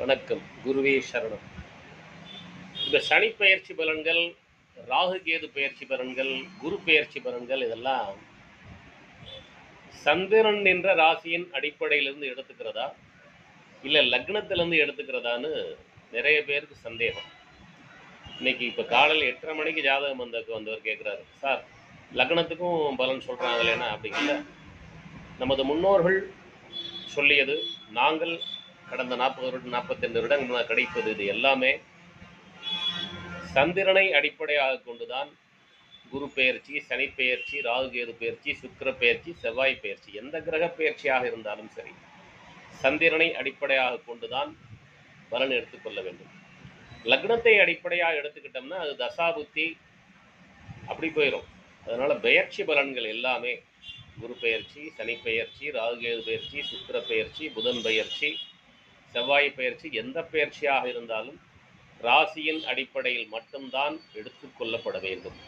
வணக்கம். குருவே சரணம். இந்த சனி பயிற்சி பலன்கள் ராகு கேது பெயர்ச்சி பலன்கள் குரு பெயர்ச்சி பலன்கள் இதெல்லாம் சந்திரன் என்ற ராசியின் அடிப்படையிலிருந்து எடுத்துக்கிறதா? இல்லை லக்னத்திலேருந்து எடுத்துக்கிறதான்னு நிறைய பேருக்கு சந்தேகம். இன்னைக்கு இப்போ காலையில் எட்டரை மணிக்கு ஜாதகம் வந்தக்கு வந்தவர் கேட்குறாரு சார் லக்னத்துக்கும் பலன் சொல்கிறாங்களேனா அப்படிங்கிற நமது முன்னோர்கள் சொல்லியது நாங்கள் கடந்த நாற்பது வருடம் நாற்பத்தைந்து வருடங்கள் கிடைப்பது இது எல்லாமே சந்திரனை அடிப்படையாக கொண்டுதான் குரு பெயர்ச்சி சனி பெயர்ச்சி ராகு கேது பெயர்ச்சி சுக்கர பெயர்ச்சி செவ்வாய் பெயர்ச்சி எந்த கிரக பெயர்ச்சியாக இருந்தாலும் சரி சந்திரனை அடிப்படையாக கொண்டுதான் பலன் எடுத்துக்கொள்ள வேண்டும். லக்னத்தை அடிப்படையாக எடுத்துக்கிட்டோம்னா அது தசாபுத்தி அப்படி போயிடும் அதனால் பெயர்ச்சி பலன்கள் எல்லாமே குரு பெயர்ச்சி சனி பெயர்ச்சி ராகுகேது பெயர்ச்சி சுக்கிர பெயர்ச்சி புதன் பெயர்ச்சி செவ்வாய் பயிற்சி எந்த பெயர்ச்சியாக இருந்தாலும் ராசியின் அடிப்படையில் மட்டும்தான் எடுத்துக்கொள்ளப்பட வேண்டும்.